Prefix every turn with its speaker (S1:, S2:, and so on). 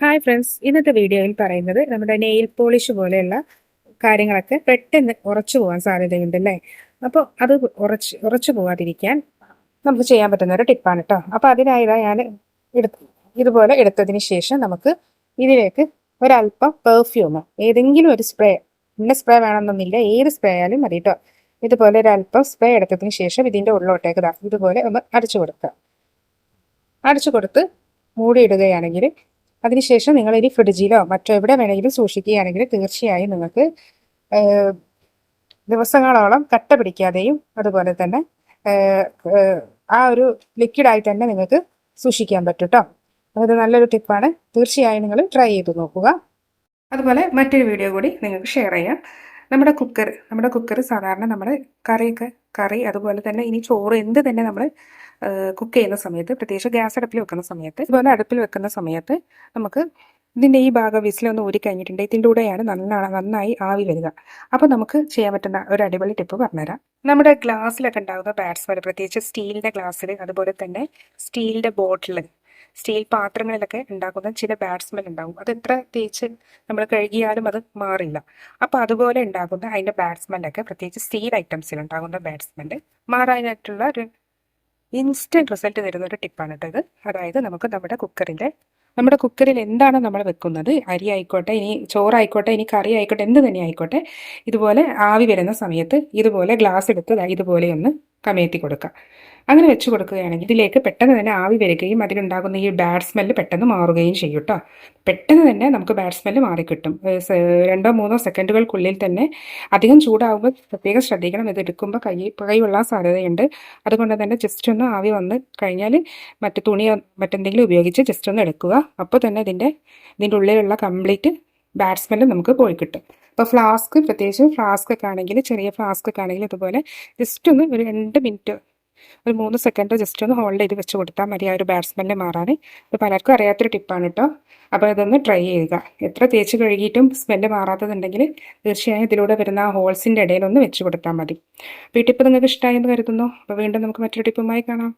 S1: Hi friends ഇന്നത്തെ വീഡിയോയിൽ പറയുന്നത് നമ്മുടെ നെയിൽ പോളിഷ് പോലെയുള്ള കാര്യങ്ങളൊക്കെ പെട്ടെന്ന് ഉറച്ചു പോകാൻ സാധ്യതയുണ്ട് അല്ലേ? അപ്പോൾ അത് ഉറച്ച് ഉറച്ചു പോകാതിരിക്കാൻ നമുക്ക് ചെയ്യാൻ പറ്റുന്ന ഒരു ടിപ്പാണ് കേട്ടോ അപ്പോൾ അതിനായതാണ് ഞാൻ എടുത്ത് ഇതുപോലെ എടുത്തതിന് ശേഷം നമുക്ക് ഇതിലേക്ക് ഒരല്പം പെർഫ്യൂം ഏതെങ്കിലും ഒരു സ്പ്രേ ഇന്ന സ്പ്രേ വേണമെന്നൊന്നുമില്ല ഏത് സ്പ്രേ ആയാലും മതി കേട്ടോ ഇതുപോലെ ഒരല്പം സ്പ്രേ എടുത്തതിന് ശേഷം ഇതിന്റെ ഉള്ളിലോട്ടേക്ക് ഇതാ ഇതുപോലെ ഒന്ന് അടിച്ചു കൊടുക്കുക. അടിച്ചു കൊടുത്ത് മൂടിയിടുകയാണെങ്കിൽ അതിനുശേഷം നിങ്ങൾ ഇനി ഫ്രിഡ്ജിലോ മറ്റോ എവിടെ വേണമെങ്കിലും സൂക്ഷിക്കുകയാണെങ്കിൽ തീർച്ചയായും നിങ്ങൾക്ക് ദിവസങ്ങളോളം കട്ട പിടിക്കാതെയും അതുപോലെ തന്നെ ആ ഒരു ലിക്വിഡായി തന്നെ നിങ്ങൾക്ക് സൂക്ഷിക്കാൻ പറ്റും കേട്ടോ അത് നല്ലൊരു ടിപ്പാണ് തീർച്ചയായും നിങ്ങൾ ട്രൈ ചെയ്ത് നോക്കുക. അതുപോലെ മറ്റൊരു വീഡിയോ കൂടി നിങ്ങൾക്ക് ഷെയർ ചെയ്യാം. നമ്മുടെ കുക്കർ നമ്മുടെ കുക്കർ സാധാരണ നമ്മൾ കറിയൊക്കെ കറി അതുപോലെ തന്നെ ഇനി ചോറ് എന്ത് തന്നെ നമ്മൾ കുക്ക് ചെയ്യുന്ന സമയത്ത് പ്രത്യേകിച്ച് ഗ്യാസ് അടുപ്പിൽ വെക്കുന്ന സമയത്ത് ഇതുപോലെ അടുപ്പിൽ വെക്കുന്ന സമയത്ത് നമുക്ക് ഇതിന്റെ ഈ ഭാഗം വിസിലൊന്ന് ഊരി കഴിഞ്ഞിട്ടുണ്ട് ഇതിന്റെ കൂടെയാണ് നന്നാണ് നന്നായി ആവി വരിക. അപ്പോൾ നമുക്ക് ചെയ്യാൻ പറ്റുന്ന ഒരു അടിപൊളി ടിപ്പ് പറഞ്ഞുതരാം. നമ്മുടെ ഗ്ലാസ്സിലൊക്കെ ഉണ്ടാകുന്ന ബാറ്റ്സ് പോലെ പ്രത്യേകിച്ച് സ്റ്റീലിന്റെ ഗ്ലാസ്സിൽ അതുപോലെ തന്നെ സ്റ്റീലിന്റെ ബോട്ടിൽ സ്റ്റീൽ പാത്രങ്ങളിലൊക്കെ ഉണ്ടാക്കുന്ന ചില ബാറ്റ്സ്മെൻ ഉണ്ടാകും അത് എത്ര തേച്ച് നമ്മൾ കഴുകിയാലും അത് മാറില്ല. അപ്പോൾ അതുപോലെ ഉണ്ടാകുന്ന അതിന്റെ ബാറ്റ്സ്മെന്റൊക്കെ പ്രത്യേകിച്ച് സ്റ്റീൽ ഐറ്റംസിൽ ഉണ്ടാകുന്ന ബാറ്റ്സ്മെന്റ് മാറാനായിട്ടുള്ള ഒരു ഇൻസ്റ്റന്റ് റിസൾട്ട് തരുന്ന ഒരു ടിപ്പാണ് കേട്ടോ ഇത് അതായത് നമുക്ക് നമ്മുടെ കുക്കറിന്റെ നമ്മുടെ കുക്കറിൽ എന്താണ് നമ്മൾ വെക്കുന്നത്? അരി ആയിക്കോട്ടെ ഇനി ചോറായിക്കോട്ടെ ഇനി കറി ആയിക്കോട്ടെ എന്ത് തന്നെ ആയിക്കോട്ടെ ഇതുപോലെ ആവി വരുന്ന സമയത്ത് ഇതുപോലെ ഗ്ലാസ് എടുത്ത് ഇതുപോലെ ഒന്ന് കമഴ്ത്തി കൊടുക്കുക. അങ്ങനെ വെച്ച് കൊടുക്കുകയാണെങ്കിൽ ഇതിലേക്ക് പെട്ടെന്ന് തന്നെ ആവി വരികയും അതിലുണ്ടാകുന്ന ഈ ബാഡ് സ്മെല്ല് പെട്ടെന്ന് മാറുകയും ചെയ്യും കേട്ടോ പെട്ടെന്ന് തന്നെ നമുക്ക് ബാഡ് സ്മെല്ല് മാറിക്കിട്ടും. രണ്ടോ മൂന്നോ സെക്കൻഡുകൾക്കുള്ളിൽ തന്നെ അധികം ചൂടാവുമ്പോൾ പ്രത്യേകം ശ്രദ്ധിക്കണം. ഇത് എടുക്കുമ്പോൾ കൈ കൊള്ളാൻ സാധ്യതയുണ്ട്. അതുകൊണ്ട് തന്നെ ജസ്റ്റ് ഒന്ന് ആവി വന്ന് കഴിഞ്ഞാൽ മറ്റു തുണിയോ മറ്റെന്തെങ്കിലും ഉപയോഗിച്ച് ജസ്റ്റ് ഒന്ന് എടുക്കുക. അപ്പോൾ തന്നെ ഇതിന്റെ ഇതിന്റെ ഉള്ളിലുള്ള കംപ്ലീറ്റ് ബാഡ് സ്മെല്ല് നമുക്ക് പോയി കിട്ടും. അപ്പോൾ ഫ്ലാസ്ക് പ്രത്യേകിച്ച് ഫ്ലാസ്ക് ഒക്കെ ആണെങ്കിൽ ചെറിയ ഫ്ലാസ്ക് ഒക്കെ ആണെങ്കിൽ ഇതുപോലെ ജസ്റ്റ് ഒന്ന് ഒരു രണ്ട് മിനിറ്റ് ഒരു മൂന്ന് സെക്കൻഡ് ജസ്റ്റ് ഒന്ന് ഹോൾഡ് ചെയ്ത് വെച്ച് കൊടുത്താൽ മതി ആ ഒരു ബാഡ് മാറാൻ. ഇത് പലർക്കും അറിയാത്തൊരു ടിപ്പാണ് കേട്ടോ അപ്പോൾ ഇതൊന്ന് ട്രൈ ചെയ്യുക. എത്ര തേച്ച് കഴുകിയിട്ടും സ്മെല്ല് മാറാത്തതുണ്ടെങ്കിൽ തീർച്ചയായും ഇതിലൂടെ വരുന്ന ആ ഹോൾസിന്റെ ഇടയിൽ ഒന്ന് വെച്ച് കൊടുത്താൽ മതി. അപ്പോൾ ഈ ടിപ്പ് നിങ്ങൾക്ക് ഇഷ്ടമായെന്ന് കരുതുന്നു. അപ്പോൾ വീണ്ടും നമുക്ക് മറ്റൊരു ടിപ്പുമായി കാണാം.